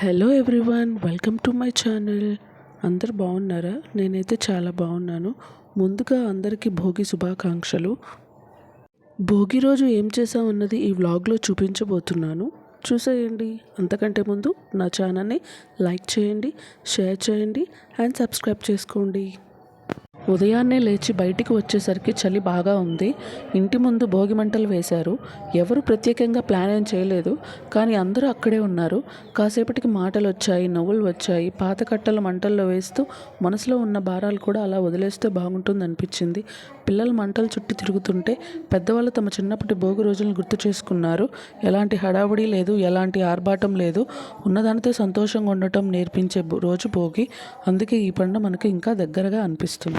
Hello everyone welcome to my channel అందరు బాగున్నారా? నేనైతే చాలా బాగున్నాను. ముందుగా అందరికీ భోగి శుభాకాంక్షలు. భోగి రోజు ఏం చేసామన్నది ఈ వ్లాగ్లో చూపించబోతున్నాను. చూసేయండి. అంతకంటే ముందు నా ఛానల్ని లైక్ చేయండి షేర్ చేయండి అండ్ సబ్స్క్రైబ్ చేసుకోండి. ఉదయాన్నే లేచి బయటికి వచ్చేసరికి చలి బాగా ఉంది. ఇంటి ముందు భోగి మంటలు వేశారు. ఎవరు ప్రత్యేకంగా ప్లాన్ ఏం చేయలేదు. కానీ అందరూ అక్కడే ఉన్నారు. కాసేపటికి మాటలు వచ్చాయి నవ్వులు వచ్చాయి. పాత కట్టలు మంటల్లో వేస్తూ మనసులో ఉన్న భారాలు కూడా అలా వదిలేస్తే బాగుంటుంది అనిపించింది. పిల్లలు మంటలు చుట్టూ తిరుగుతుంటే పెద్దవాళ్ళు తమ చిన్నప్పటి భోగి రోజులను గుర్తు చేసుకున్నారు. ఎలాంటి హడావుడి లేదు ఎలాంటి ఆర్భాటం లేదు. ఉన్నదానితో సంతోషంగా ఉండటం నేర్పించే రోజు భోగి. అందుకే ఈ పండుగ మనకు ఇంకా దగ్గరగా అనిపిస్తుంది.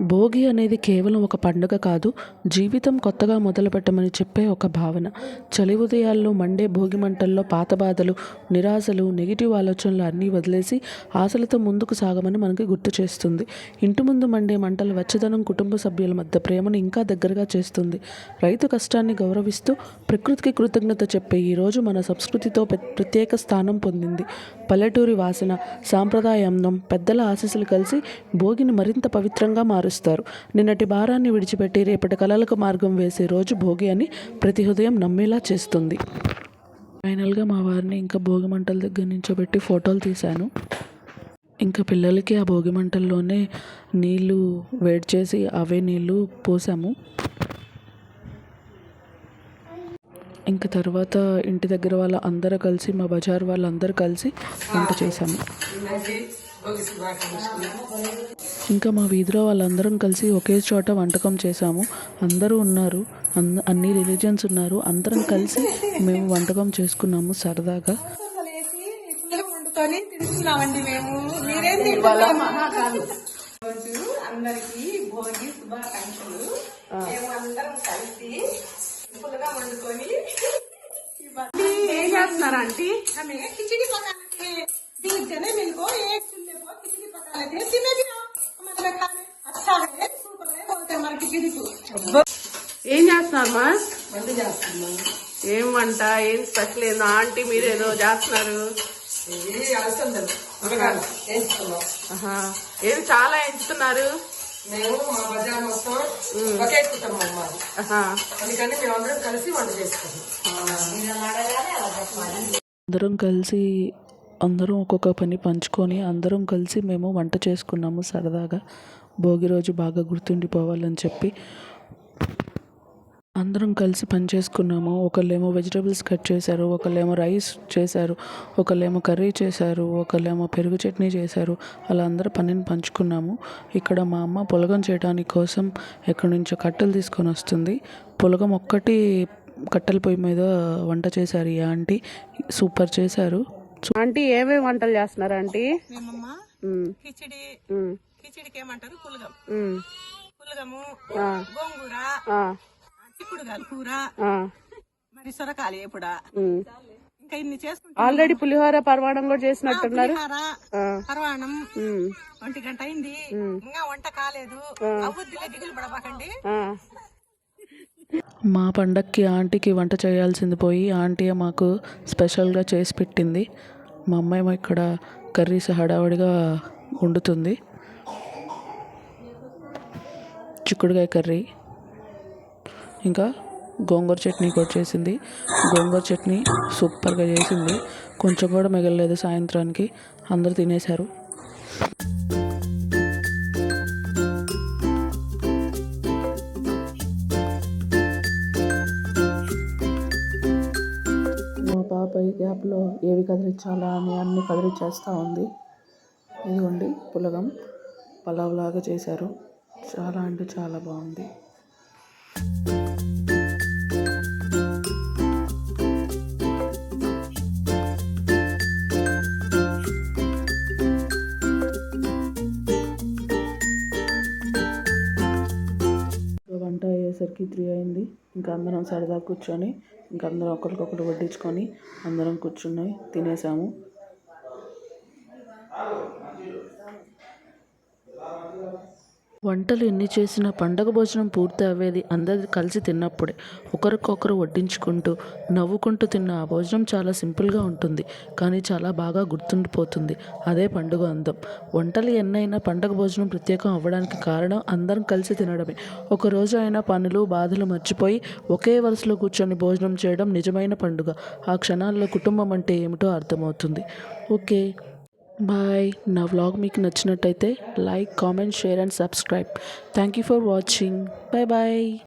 భోగి అనేది కేవలం ఒక పండుగ కాదు జీవితం కొత్తగా మొదలుపెట్టమని చెప్పే ఒక భావన. చలి ఉదయాల్లో మండే భోగి మంటల్లో పాత బాధలు నిరాశలు నెగిటివ్ ఆలోచనలు అన్నీ వదిలేసి ఆశలతో ముందుకు సాగమని మనకి గుర్తు చేస్తుంది. ఇంటి ముందు మండే మంటలు వెచ్చదనం కుటుంబ సభ్యుల మధ్య ప్రేమను ఇంకా దగ్గరగా చేస్తుంది. రైతు కష్టాన్ని గౌరవిస్తూ ప్రకృతికి కృతజ్ఞత చెప్పే ఈ రోజు మన సంస్కృతితో ప్ర- ప్రత్యేక స్థానం పొందింది. పల్లెటూరి వాసన సాంప్రదాయ అందం పెద్దల ఆశీస్సులు కలిసి భోగిని మరింత పవిత్రంగా మారు మారుస్తారు నిన్నటి భారాన్ని విడిచిపెట్టి రేపటి కళలకు మార్గం వేసే రోజు భోగి అని ప్రతి హృదయం నమ్మేలా చేస్తుంది. ఫైనల్గా మా వారిని ఇంకా భోగి మంటల దగ్గర నుంచోబెట్టి ఫోటోలు తీశాను. ఇంకా పిల్లలకి ఆ భోగి మంటల్లోనే నీళ్ళు వేడి చేసి అవే నీళ్ళు పోసాము. ఇంకా తర్వాత ఇంటి దగ్గర వాళ్ళ అందరూ కలిసి మా బజార్ వాళ్ళందరూ కలిసి వంట చేశాము. ఇంకా మా వీధిలో వాళ్ళందరం కలిసి ఒకే చోట వంటకం చేశాము. అందరూ ఉన్నారు. అన్- అన్ని రిలీజియన్స్ ఉన్నారు. అందరం కలిసి మేము వంటకం చేసుకున్నాము సరదాగా. వండుకొని తింటున్నామండి మేము మీరేం అందరికి భోగి శుభాకాంక్షలు. మేము అందరం కలిసి పుల్లగా వండుకొని ఇవన్నీ ఏం చేస్తున్నారు ఆంటీ ఏం చేస్తున్నారమ్మా మా ఏం వంట? ఏం స్పెషల్? ఏందో ఆంటీ మీరేదో చేస్తున్నారు. ఏం చాలా ఎంచుతున్నారు అందరం కలిసి అందరం ఒక్కొక్క పని పంచుకొని అందరం కలిసి మేము వంట చేసుకున్నాము సరదాగా. భోగి రోజు బాగా గుర్తుండిపోవాలని చెప్పి అందరం కలిసి పని చేసుకున్నాము. ఒకళ్ళేమో వెజిటబుల్స్ కట్ చేశారు ఒకళ్ళేమో రైస్ చేశారు ఒకళ్ళేమో కర్రీ చేశారు ఒకళ్ళేమో పెరుగు చట్నీ చేశారు. అలా అందరూ పనిని పంచుకున్నాము. ఇక్కడ మా అమ్మ పొలగం చేయడానికి కోసం ఎక్కడి నుంచో కట్టెలు తీసుకొని వస్తుంది. పొలగం ఒక్కటి కట్టెల పొయ్యి మీద వంట చేశారు ఈ ఆంటీ. సూపర్ చేశారు. ఆంటీ ఏమేమి వంటలు చేస్తున్నారు ఆంటీ? కిచిడి కిచిడికి ఏమంటారు? పులగం. పులగము గోంగూర ఆ, చిక్కుడుగాయల కూర. ఆ, మరి సొరకాయలు. ఇంకా ఇన్ని చేసుకుంటాం. ఆల్రెడీ పులిహోర పర్వాణం కూడా చేసినట్టున్నారు పులిహార పరవాణం. ఒంటి గంట అయింది. ఇంకా వంట కాలేదు. అవ్వద్దిలే దిగులు పడబాకండి. మా పండక్కి ఆంటీకి వంట చేయాల్సింది పోయి ఆంటీ మాకు స్పెషల్గా చేసి పెట్టింది. మా అమ్మాయి ఇక్కడ కర్రీస్ హడావుడిగా వండుతుంది. చిక్కుడుకాయ కర్రీ. ఇంకా గోంగూర చట్నీ కూడా చేసింది. గోంగూర చట్నీ సూపర్గా చేసింది. కొంచెం కూడా మిగలలేదు సాయంత్రానికి. అందరూ తినేశారు. మా పాప ఈ గ్యాప్లో ఏవి కదిలించాలా అని అన్ని కదిలించేస్తూ ఉంది. ఇదిగోండి పులగం పలావ్ లాగా చేశారు. చాలా అంటే చాలా బాగుంది. అయ్యేసరికి త్రీ అయింది. ఇంకా అందరం సరదా కూర్చొని ఇంకా అందరం ఒకరికొకరు వడ్డించుకొని అందరం కూర్చుని తినేసాము. వంటలు ఎన్ని చేసినా పండగ భోజనం పూర్తి అవ్వేది అందరు కలిసి తిన్నప్పుడే. ఒకరికొకరు వడ్డించుకుంటూ నవ్వుకుంటూ తిన్న ఆ భోజనం చాలా సింపుల్గా ఉంటుంది కానీ చాలా బాగా గుర్తుండిపోతుంది. అదే పండుగ అందం. వంటలు ఎన్నైనా పండగ భోజనం ప్రత్యేకం అవ్వడానికి కారణం అందరం కలిసి తినడమే. ఒకరోజు అయినా పనులు బాధలు మర్చిపోయి ఒకే వరుసలో కూర్చొని భోజనం చేయడం నిజమైన పండుగ. ఆ క్షణాల్లో కుటుంబం అంటే ఏమిటో అర్థమవుతుంది. ఓకే. బాయ్. నా వ్లాగ్ మీకు నచ్చినట్టయితే like comment share and subscribe. Thank you for watching. Bye bye.